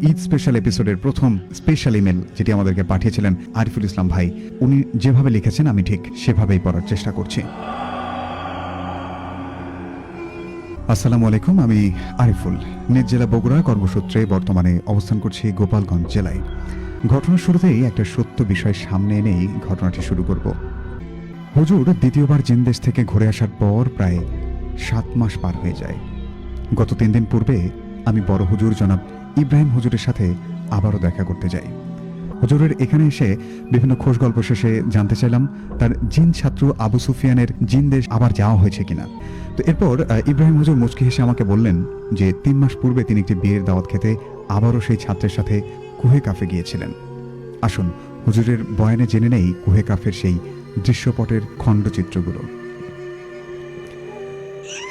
Eid special এপিসোডের প্রথম special email যেটি আমাদেরকে পাঠিয়েছিলেন আরিফুল ইসলাম ভাই, উনি যেভাবে লিখেছেন আমি ঠিক সেভাবেই পড়ার চেষ্টা করছি। আসসালামু আলাইকুম, আমি আরিফুল। নিজ জেলা বগুড়া কর্মসূত্রে বর্তমানে অবস্থান করছি গোপালগঞ্জ জেলায়। ঘটনার শুরুতেই একটা সত্য বিষয় সামনে এনেই ঘটনাটি শুরু করব। হুজুর, দ্বিতীয়বার জিনদেশ থেকে ঘুরে আসার পর প্রায় সাত মাস পার হয়ে যায়। গত তিন দিন পূর্বে আমি বড় হুজুর জনাব ইব্রাহিম হুজুরের সাথে আবারও দেখা করতে যাই। হুজুরের এখানে এসে বিভিন্ন খোঁজ গল্প শেষে জানতে চাইলাম, তার জিন ছাত্র আবু সুফিয়ানের জিন দেশ আবার যাওয়া হয়েছে কিনা। তো এরপর ইব্রাহিম হুজুর মুচকি হেসে আমাকে বললেন যে তিন মাস পূর্বে তিনি একটি বিয়ের দাওয়াত খেতে আবারও সেই ছাত্রের সাথে কুহে কাফে গিয়েছিলেন। আসুন, হুজুরের বয়ানে জেনে নেই কুহে কাফের সেই দৃশ্যপটের খণ্ডচিত্রগুলো।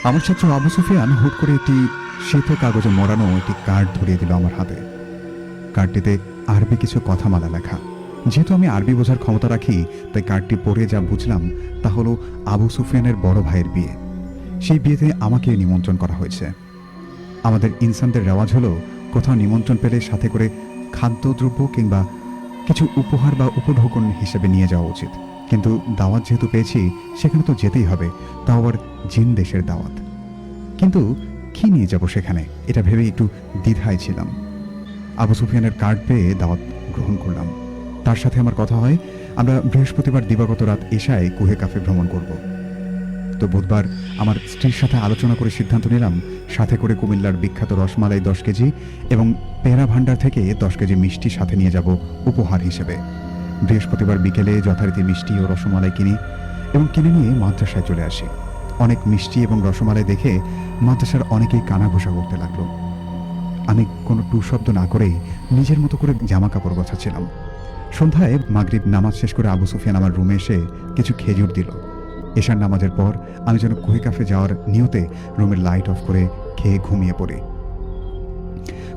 আমার ছাত্র আবু সুফিয়ান হুট করে একটি শ্বেত কাগজে মোড়ানো একটি কার্ড ধরিয়ে দিল আমার হাতে। কার্ডটিতে আরবি কিছু কথামালা লেখা। যেহেতু আমি আরবি বোঝার ক্ষমতা রাখি, তাই কার্ডটি পড়ে যা বুঝলাম, তা হলো আবু সুফিয়ানের বড় ভাইয়ের বিয়ে। সেই বিয়েতে আমাকে নিমন্ত্রণ করা হয়েছে। আমাদের ইনসানদের রেওয়াজ হলো, কোথাও নিমন্ত্রণ পেলে সাথে করে খাদ্যদ্রব্য কিংবা কিছু উপহার বা উপঢৌকন হিসেবে নিয়ে যাওয়া উচিত। কিন্তু দাওয়াত যেহেতু পেয়েছি, সেখানে তো যেতেই হবে, তাও আবার জিন দেশের দাওয়াত। কিন্তু কি নিয়ে যাব সেখানে? এটা ভেবে একটু দ্বিধায় ছিলাম। আবু সুফিয়ানের কার্ড পেয়ে দাওয়াত গ্রহণ করলাম। তার সাথে আমার কথা হয়, আমরা বৃহস্পতিবার দিবাগত রাত এশায় কুহে কাফে ভ্রমণ করব। তো বুধবার আমার স্ত্রীর সাথে আলোচনা করে সিদ্ধান্ত নিলাম, সাথে করে কুমিল্লার বিখ্যাত রসমালাই দশ কেজি এবং পেয়ারা ভাণ্ডার থেকে দশ কেজি মিষ্টি সাথে নিয়ে যাব উপহার হিসেবে। বৃহস্পতিবার বিকেলে যথারীতি মিষ্টি ও রসমালাই কিনি এবং কিনে নিয়ে মাদ্রাসায় চলে আসি। অনেক মিষ্টি এবং রসমালাই দেখে মাদ্রাসার অনেকেই কানাঘোষা করতে লাগল। আমি কোনো টু শব্দ না করেই নিজের মতো করে জামা কাপড় গোছাচ্ছিলাম। সন্ধ্যায় মাগরিব নামাজ শেষ করে আবু সুফিয়ান আমার রুমে এসে কিছু খেজুর দিল। এশার নামাজের পর আমি যেন কুহি কাফে যাওয়ার নিয়তে রুমের লাইট অফ করে খেয়ে ঘুমিয়ে পড়ি।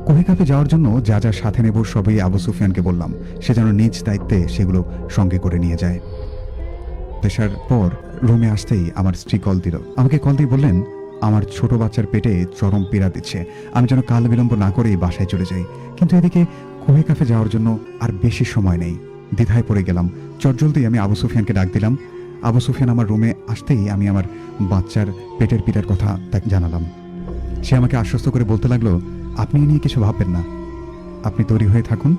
কুহি কাফে যাওয়ার জন্য যা যা সাথে নেব সবই আবু সুফিয়ানকে বললাম। সে যেন নিজ দায়িত্বে সেগুলো সঙ্গে করে নিয়ে যায়। পেশার পর রুমে আসতেই আমার স্ত্রী কল দিল। আমাকে কল দিয়ে বললেন আমার ছোট বাচ্চার পেটে চরম পীড়া দিচ্ছে। আমি যেন কাল বিলম্ব না করেই বাসায় চলে যাই। কিন্তু এদিকে কুহে কাফে যাওয়ার জন্য আর বেশি সময় নেই। দ্বিধায় পড়ে গেলাম। চটজলদি আমি আবু সুফিয়ানকে ডাক দিলাম। আবু সুফিয়ান আমার রুমে আসতেই আমি আমার বাচ্চার পেটের পীড়ার কথা তাকে জানালাম। সে আমাকে আশ্বস্ত করে বলতে লাগল, আপনি নিয়ে কিছু ভাববেন না। আপনি তৈরি হয়ে থাকুন।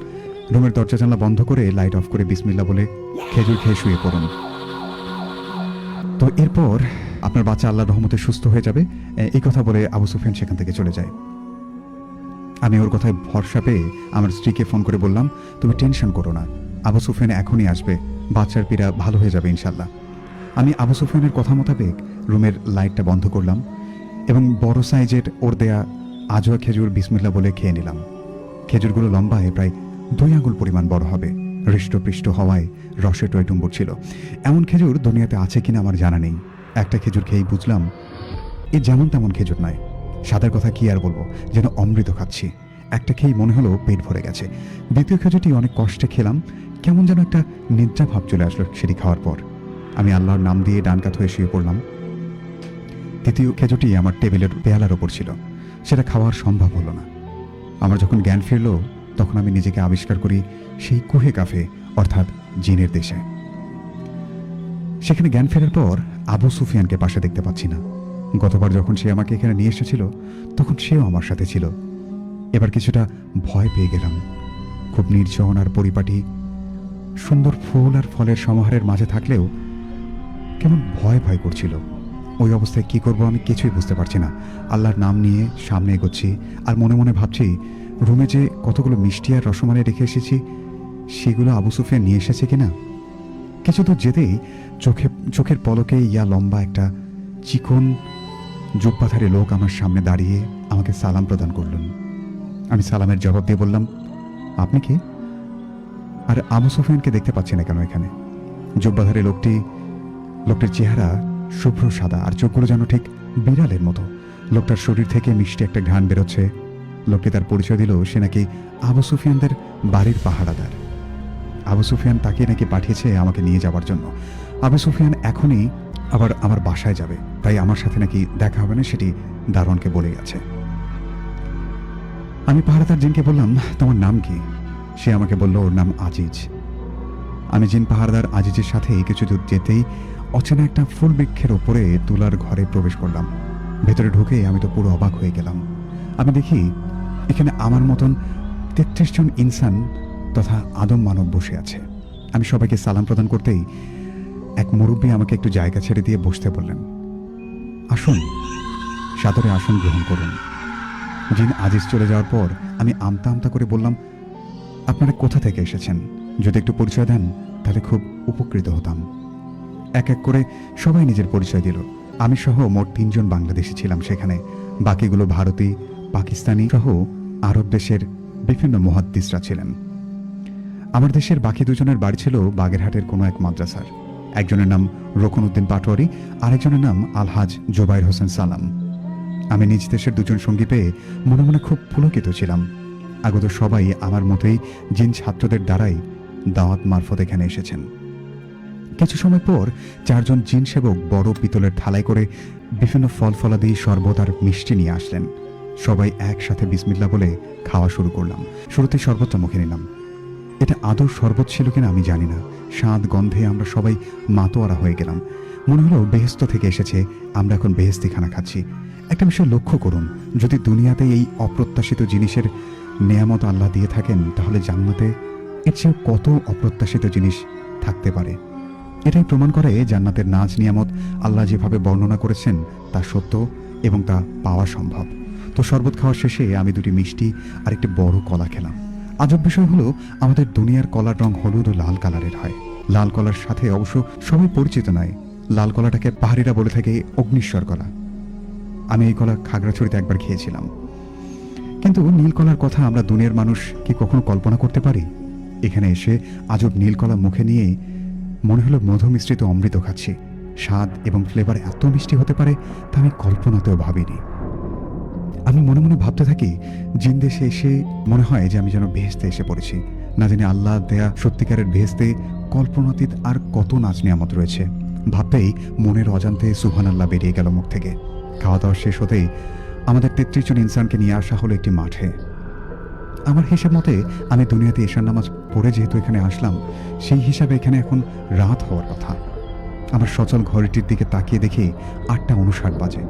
রুমের দরজা জানলা বন্ধ করে লাইট অফ করে বিসমিল্লা বলে খেজুর খেয়ে শুয়ে পড়ুন। তো এরপর আপনার বাচ্চা আল্লাহর রহমতে সুস্থ হয়ে যাবে। এই কথা বলে আবু সুফিয়ান সেখান থেকে চলে যায়। আমি ওর কথায় ভরসা পেয়ে আমার স্ত্রীকে ফোন করে বললাম, তুমি টেনশন করো না। আবু সুফিয়ান এখনই আসবে। বাচ্চার পীড়া ভালো হয়ে যাবে ইনশাল্লাহ আমি আবু সুফিয়ানের কথা মোতাবেক রুমের লাইটটা বন্ধ করলাম এবং বড় সাইজের ওর দেয়া আজোয়া খেজুর বিসমিল্লা বলে খেয়ে নিলাম। খেজুরগুলো লম্বায় প্রায় দুই আঙুল পরিমাণ বড় হবে। হৃষ্টপৃষ্ট হওয়ায় রসে টয়টুম্বর ছিল। এমন খেজুর দুনিয়াতে আছে কিনা আমার জানা নেই। একটা খেজুর খেয়েই বুঝলাম, এ যেমন তেমন খেজুর নয়। স্বাদের কথা কি আর বলব? যেন অমৃত খাচ্ছি। একটা খেয়েই মনে হলো পেট ভরে গেছে। দ্বিতীয় খেজুরটি অনেক কষ্টে খেলাম, কেমন যেন একটা নিদ্রা ভাব চলে আসলো সেটি খাওয়ার পর। আমি আল্লাহর নাম দিয়ে ডান কাত হয়ে শুয়ে পড়লাম। তৃতীয় খেজুরটি আমার টেবিলের পেয়ালার ওপর ছিল। সেটা খাওয়ার সম্ভব হলো না। আমার যখন জ্ঞান ফিরল, তখন আমি নিজেকে আবিষ্কার করি সেই কুহে কাফে, অর্থাৎ জিনের দেশে। সেখানে জ্ঞান ফেরার পর আবু সুফিয়ানকে পাশে দেখতে পাচ্ছি না। গতবার যখন সে আমাকে এখানে নিয়ে এসেছিল, তখন সেও আমার সাথে ছিল। এবার কিছুটা ভয় পেয়ে গেলাম। খুব নির্জন আর পরিপাটি, সুন্দর ফুল আর ফলের সমাহারের মাঝে থাকলেও কেমন ভয় ভয় করছিল। ওই অবস্থায় কি করব আমি কিছুই বুঝতে পারছি না। আল্লাহর নাম নিয়ে সামনে এগোচ্ছি আর মনে মনে ভাবছি, রুমে যে কতগুলো মিষ্টি আর রসমালাই রেখে এসেছি, সেগুলো আবু সুফিয়ান নিয়ে এসেছে কিনা? কিছু দূর যেতেই চোখে, চোখের পলকে ইয়া লম্বা একটা চিকন জুব্বাধারী লোক আমার সামনে দাঁড়িয়ে আমাকে সালাম প্রদান করলেন। আমি সালামের জবাব দিয়ে বললাম, আপনি কে? আর আবু সুফিয়ানকে দেখতে পাচ্ছি না কেন এখানে? জুব্বাধারী লোকটি, লোকটির চেহারা শুভ্র সাদা আর চোখগুলো যেন ঠিক বিড়ালের মতো। লোকটার শরীর থেকে মিষ্টি একটা ঘ্রাণ বেরোচ্ছে। লোকটি তার পরিচয় দিল, সে নাকি আবু সুফিয়ানদের বাড়ির পাহারাদার। আবু সুফিয়ান তাকে নাকি পাঠিয়েছে আমাকে নিয়ে যাওয়ার জন্য। আবু সুফিয়ান এখনই আবার আমার বাসায় যাবে, তাই আমার সাথে নাকি দেখা হবে না সেটি দারোয়ানকে বলে গেছে আমি পাহারাদার জিনকে বললাম, তোমার নাম কি? সে আমাকে বলল, ওর নাম আজিজ। আমি জিন পাহারাদার আজিজের সাথে কিছু দূর যেতেই অচেনা একটা ফুল বৃক্ষের ওপরে তুলার ঘরে প্রবেশ করলাম। ভেতরে ঢুকে আমি তো পুরো অবাক হয়ে গেলাম। আমি দেখি, এখানে আমার মতন তেত্রিশ জন ইনসান তথা আদম মানব বসে আছে। আমি সবাইকে সালাম প্রদান করতেই এক মুরব্বী আমাকে একটু জায়গা ছেড়ে দিয়ে বসতে বললেন, আসুন, সাদরে আসন গ্রহণ করুন। জিন আজিজ চলে যাওয়ার পর আমি আমতা আমতা করে বললাম, আপনারা কোথা থেকে এসেছেন? যদি একটু পরিচয় দেন, তাহলে খুব উপকৃত হতাম। এক এক করে সবাই নিজের পরিচয় দিল। আমি সহ মোট তিনজন বাংলাদেশি ছিলাম সেখানে। বাকিগুলো ভারতী, পাকিস্তানি সহ আরব দেশের বিভিন্ন মহাদ্দিসরা ছিলেন। আমার দেশের বাকি দুজনের বাড়ি ছিল বাগেরহাটের কোনো এক মাদ্রাসার। একজনের নাম রোকনউদ্দিন পাটোয়ারি, আরেকজনের নাম আলহাজ জোবাইর হোসেন সালাম। আমি নিজ দেশের দুজন সঙ্গী পেয়ে মনে মনে খুব পুলকিত ছিলাম। আগত সবাই আমার মতোই জিন ছাত্রদের দ্বারাই দাওয়াত মারফত এখানে এসেছেন। কিছু সময় পর চারজন জিন সেবক বড় পিতলের থালায় করে বিভিন্ন ফল ফলাদি, শরবত আর মিষ্টি নিয়ে আসলেন। সবাই একসাথে বিসমিল্লা বলে খাওয়া শুরু করলাম। শুরুতেই শরবতটা মুখে নিলাম। এটা আদৌ শরবত ছিল কিনা আমি জানি না। স্বাদ, গন্ধে আমরা সবাই মাতোয়ারা হয়ে গেলাম। মনে হলো বেহেস্ত থেকে এসেছে, আমরা এখন বেহেস্তি খানা খাচ্ছি। একটা বিষয় লক্ষ্য করুন, যদি দুনিয়াতে এই অপ্রত্যাশিত জিনিসের নেয়ামত আল্লাহ দিয়ে থাকেন, তাহলে জান্নাতে এর চেয়েও কত অপ্রত্যাশিত জিনিস থাকতে পারে? এটাই প্রমাণ করে জান্নাতের নাচ নিয়ামত আল্লাহ যেভাবে বর্ণনা করেছেন, তা সত্য এবং তা পাওয়া সম্ভব। তো শরবত খাওয়ার শেষে আমি দুটি মিষ্টি আর একটি বড় কলা খেলাম। আজব বিষয় হলো, আমাদের দুনিয়ার কলার রং হলুদ ও লাল কালারের হয়। লাল কলার সাথে অবশ্য সবাই পরিচিত নয়। লাল কলাটাকে পাহাড়িরা বলে থাকে অগ্নিশ্বর কলা। আমি এই কলা খাগড়াছড়িতে একবার খেয়েছিলাম। কিন্তু নীল কলার কথা আমরা দুনিয়ার মানুষ কি কখনো কল্পনা করতে পারি? এখানে এসে আজব নীল কলা মুখে নিয়ে মনে হলো মধু মিশ্রিত অমৃত খাচ্ছি। স্বাদ এবং ফ্লেভার এত মিষ্টি হতে পারে তা আমি কল্পনাতেও ভাবিনি। আমি মনে মনে ভাবতে থাকি, জিন দেশে এসে মনে হয় যে আমি যেন বেহেস্তে এসে পড়েছি। না জানি আল্লাহ দেয়া সত্যিকারের বেহেস্তে কল্পনাতীত আর কত নাচ নিয়ামত রয়েছে। ভাবতেই মনের অজান্তে সুহান আল্লাহ বেরিয়ে গেল মুখ থেকে। খাওয়া দাওয়া শেষ হতেই আমাদের তেত্রিশ জন ইনসানকে নিয়ে আসা হলো একটি মাঠে। আমার হিসাব মতে আমি দুনিয়াতে ঈশান নামাজ পড়ে যেহেতু এখানে আসলাম, সেই হিসাবে এখানে এখন রাত হওয়ার কথা। আমার সচল ঘড়িটির দিকে তাকিয়ে দেখি আটটা উনষাট বাজে।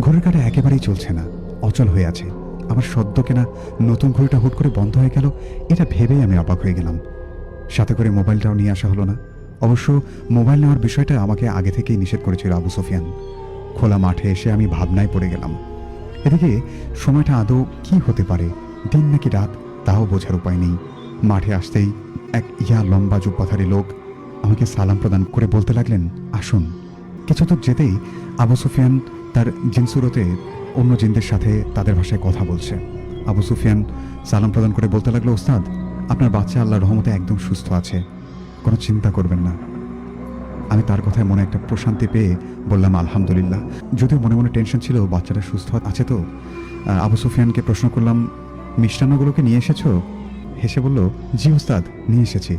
ঘড়ির কাটা একেবারেই চলছে না। অচল হয়ে আছে। আমার সদ্য কেনা নতুন ঘড়িটা হুট করে বন্ধ হয়ে গেল, এটা ভেবেই আমি অবাক হয়ে গেলাম। সাথে করে মোবাইলটাও নিয়ে আসা হলো না। অবশ্য মোবাইল নেওয়ার বিষয়টা আমাকে আগে থেকেই নিষেধ করেছিল আবু সোফিয়ান। খোলা মাঠে এসে আমি ভাবনায় পড়ে গেলাম। এদিকে সময়টা আদৌ কি হতে পারে, দিন নাকি রাত, তাও বোঝার উপায় নেই। মাঠে আসতেই এক ইয়া লম্বা জুব্বাধারী লোক আমাকে সালাম প্রদান করে বলতে লাগলেন, আসুন। কিছু দূর যেতেই আবু সুফিয়ান তার জিনসুরতে অন্য জিনদের সাথে তাদের ভাষায় কথা বলছে। আবু সুফিয়ান সালাম প্রদান করে বলতে লাগল, ওস্তাদ, আপনার বাচ্চা আল্লাহর রহমতে একদম সুস্থ আছে। কোনো চিন্তা করবেন না। আমি তার কথায় মনে একটা প্রশান্তি পেয়ে বললাম, আলহামদুলিল্লাহ। যদিও মনে মনে টেনশন ছিল, বাচ্চাটা সুস্থ আছে তো? আবু সুফিয়ানকে প্রশ্ন করলাম, মিষ্টান্নগুলোকে নিয়ে এসেছ? হেসে বলল, জি ওস্তাদ, নিয়ে এসেছি।